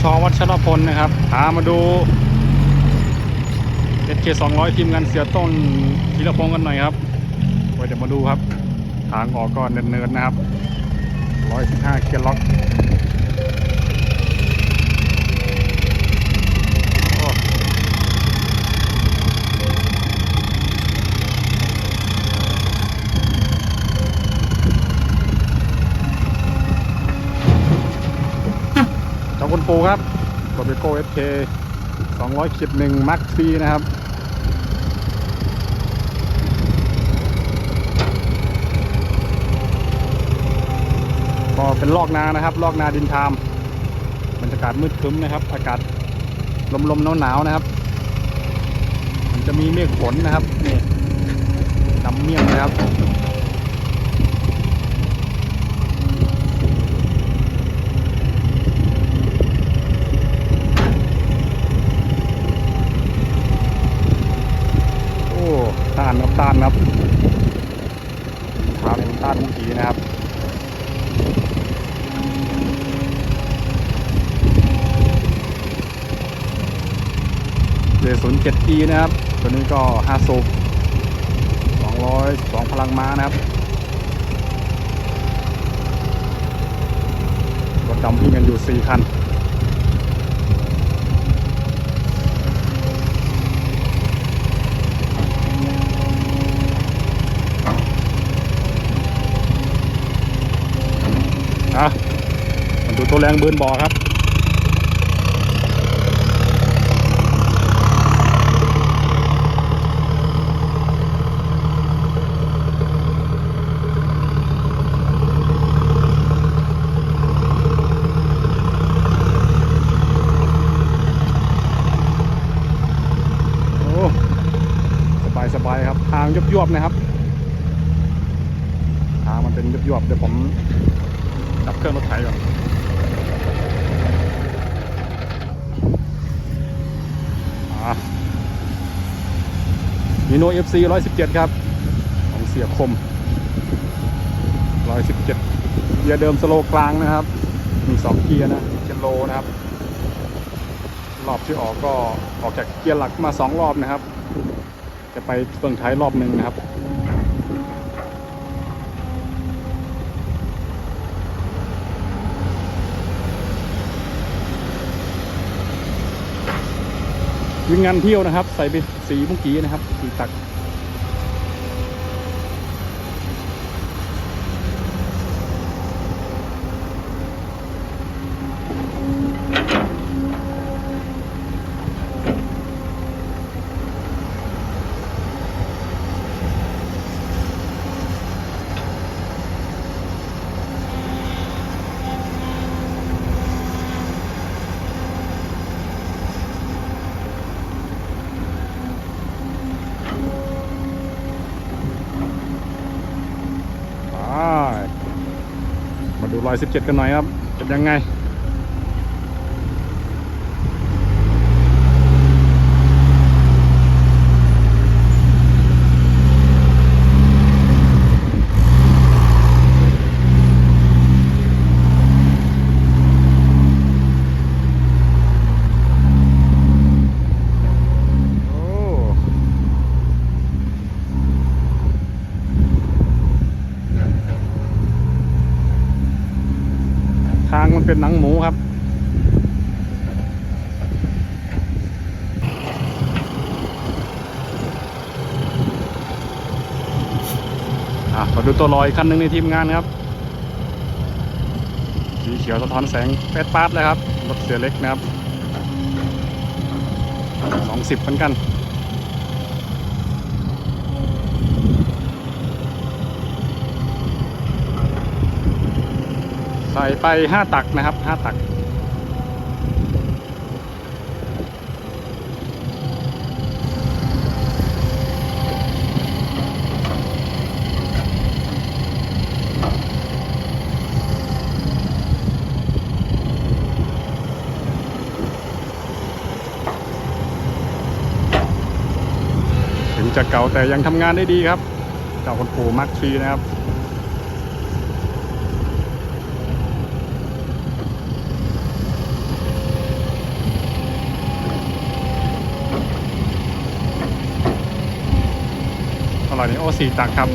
ชอวัชรพลนะครับพามาดูเอสเคสองร้อยทีมงานเสียต้นธีรพงศ์กันหน่อยครับไว้เดี๋ยวมาดูครับ ทางออกก็เนินๆนะครับร้อยสิบห้าเกียร์ล็อกโอ้เจ้าคุณปูครับกดไปโก้ เอเคสองร้อยขีดหนึ่งมักซีนะครับก็เป็นลอกนานะครับ ลอกนาดินทามบรรยากาศมืดครึ้มนะครับ อากาศลมๆหนาวๆนะครับ มันจะมีเมฆฝนนะครับนี่ดำเมี่ยงนะครับ โอ้ ต้านครับต้านครับทางต้านเมื่อกี้นะครับเจศูนย์เจ็ดอีนะครับ ตัวนี้ก็ห้าสูบสองร้อยสองพลังม้านะครับรถดำวิ่งกันอยู่สี่คัน อะมาดู ตัวแรงเบิร์นบ่อครับโอ้สบายสบายครับ ทางยุบยวบๆนะครับ ทางมันเป็นยุบยวบๆเดี๋ยวผมดับเครื่องรถไถก่อน มีโนเอฟซีร้อยสิบเจ็ดครับ ของเสียคมร้อยสิบเจ็ดเกียร์เดิมสโลกลางนะครับ มีสองเกียร์นะเจนโลนะครับ รอบที่ออกก็ออกจากเกียร์หลักมาสองรอบนะครับ จะไปเฟืองท้ายรอบหนึ่งนะครับ งานเที่ยวนะครับ ใส่ไปสีเมื่อกี้นะครับสีตัก ไปมา ดูรอย17กันหน่อยครับ เป็นยังไง โอ้ ทาง มันเป็นหนังหมูครับ อะมาดูตัวลอยคันหนึ่งในทีมงานครับ สีเขียวสะท้อนแสงแปดปาร์ตเลยครับ รถเสือเล็กนะครับ สองสิบเหมือนกัน ใส่ไปห้าตักนะครับห้าตัก ถึงจะเก่าแต่ยังทำงานได้ดีครับเจ้าคนปู่มักชีนะครับ ร่อยนี่โอ้สี่ตักครับ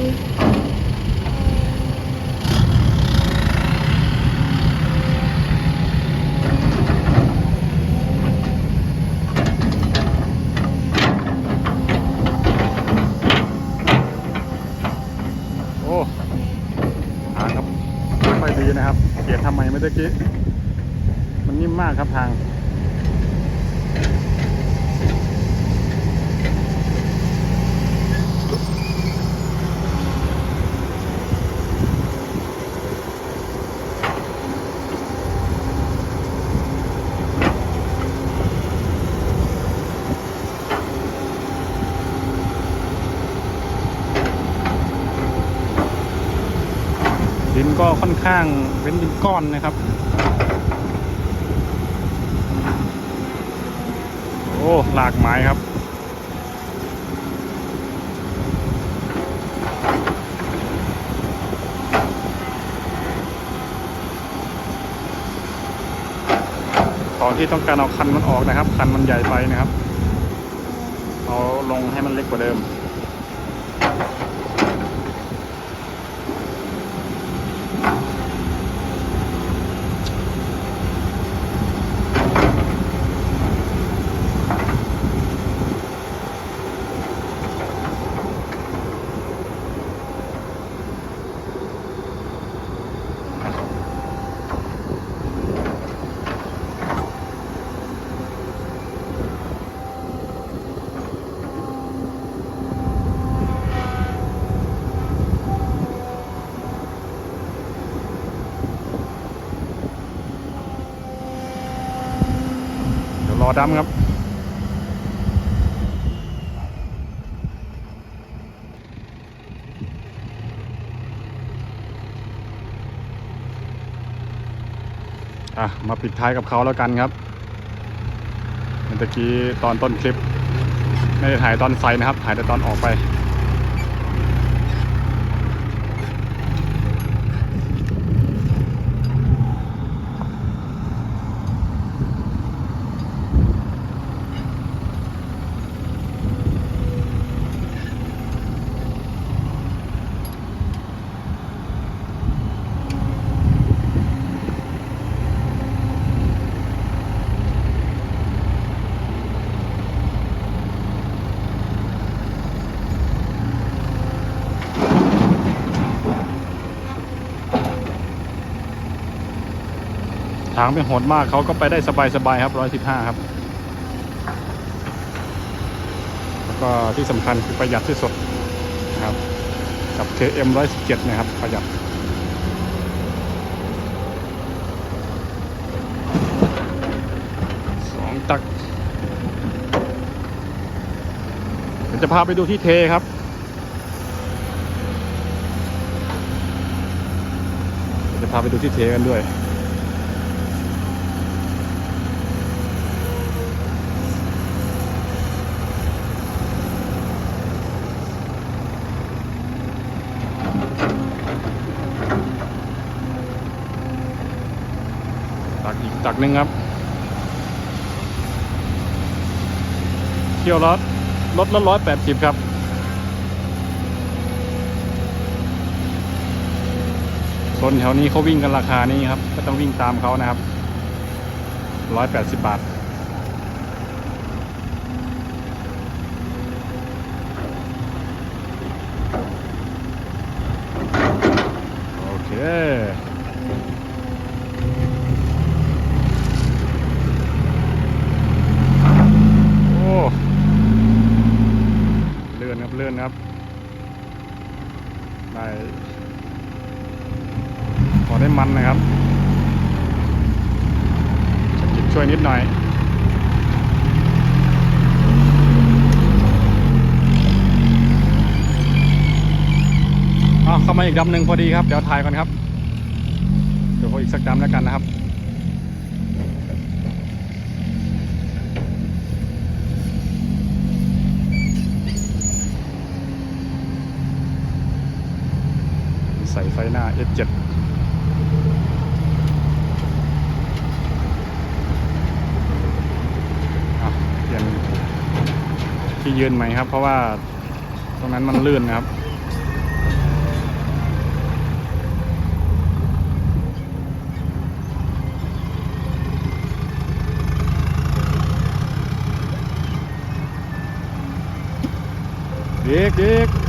โอ้ทางครับไม่ดีนะครับ เปลี่ยนทำไมเมื่อกี้ มันนิ่มมากครับทาง ก็ค่อนข้างเป็นดินก้อนนะครับ โอ้หลากไม้ครับตอนที่ต้องการเอาคันมันออกนะครับ คันมันใหญ่ไปนะครับ เอาลงให้มันเล็กกว่าเดิม อดำครับ อะ มาปิดท้ายกับเขาแล้วกันครับเมื่อกี้ตอนต้นคลิป ไม่ได้ถ่ายตอนไฟนะครับ ถ่ายแต่ตอนออกไป ทางไม่โหดมากเขาก็ไปได้สบายๆครับ115ครับ แล้วก็ที่สำคัญคือประหยัดที่สุดนะครับ กับ KM 117 นะครับ ประหยัดสองตักเดี๋ยวจะพาไปดูที่เทครับเดี๋ยวจะพาไปดูที่เทกันด้วย จักหนึ่งครับเที่ยวรถรถละร้อยแปดสิบครับคนแถวนี้เขาวิ่งกันราคานี้ครับ ก็ต้องวิ่งตามเขานะครับร้อยแปดสิบบาท โอเค โอ้เลื่อ นครับเลื่อนครับ ได้พอได้มันนะครับจะกินช่วยนิดหน่อยเอเข้ามาอีกดำหนึ่งพอดีครับ เดี๋ยวถ่ายก่อนครับ เดี๋ยวขออีกสักดำแล้วกันนะครับ ใส่ไฟหน้า S7 เปลี่ยนที่ยืนใหม่ครับ เพราะว่าตรงนั้นมันลื่นนะครับเด็กเด็ก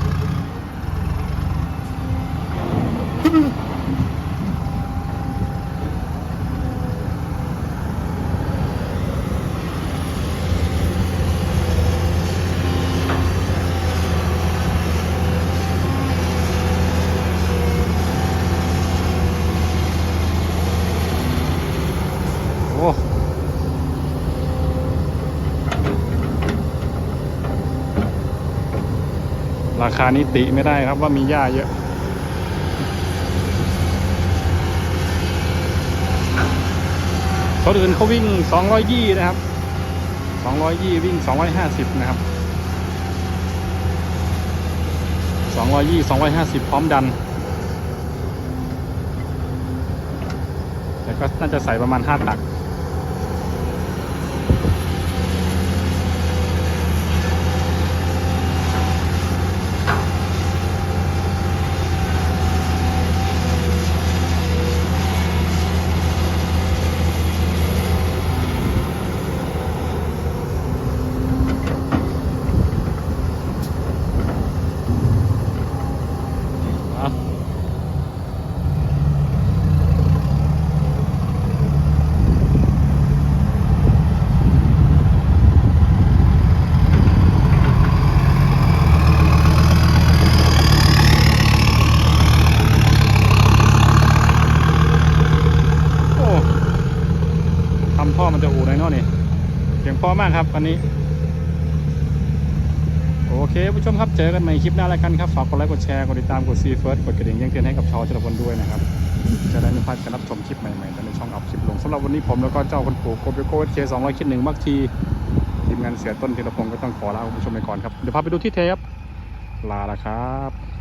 ราคานี้ติไม่ได้ครับว่ามีหญ้าเยอะรถอื่นเขาวิ่ง 220 นะครับ 220 วิ่ง 250 นะครับ 220 250 พร้อมดัน แต่ก็น่าจะใส่ประมาณ 5 ตัก อะโอ้ทำท่อมันจะอูไหนอยเนาะนี่เสียงพอมากครับอันนี้ โอเคผู้ชมครับเจอกันใหม่คลิปหน้าแล้วกันครับ ฝากกดไลค์กดแชร์กดติดตามกดซีเฟิร์สกดกระดิ่งแจ้งเตือนให้กับชาวจรพลด้วยนะครับ จะได้ไม่พลาดการรับชมคลิปใหม่ๆในช่องอัพคลิปลงสำหรับวันนี้ผมแล้วก็เจ้าคนปู่โกเบโก้เคสองร้อยคิดหนึ่งมักทีทีมงานเสียต้นธีรพงศ์ก็ต้องขอลาคุณผู้ชมไปก่อนครับเดี๋ยวพาไปดูที่เทปลาละครับ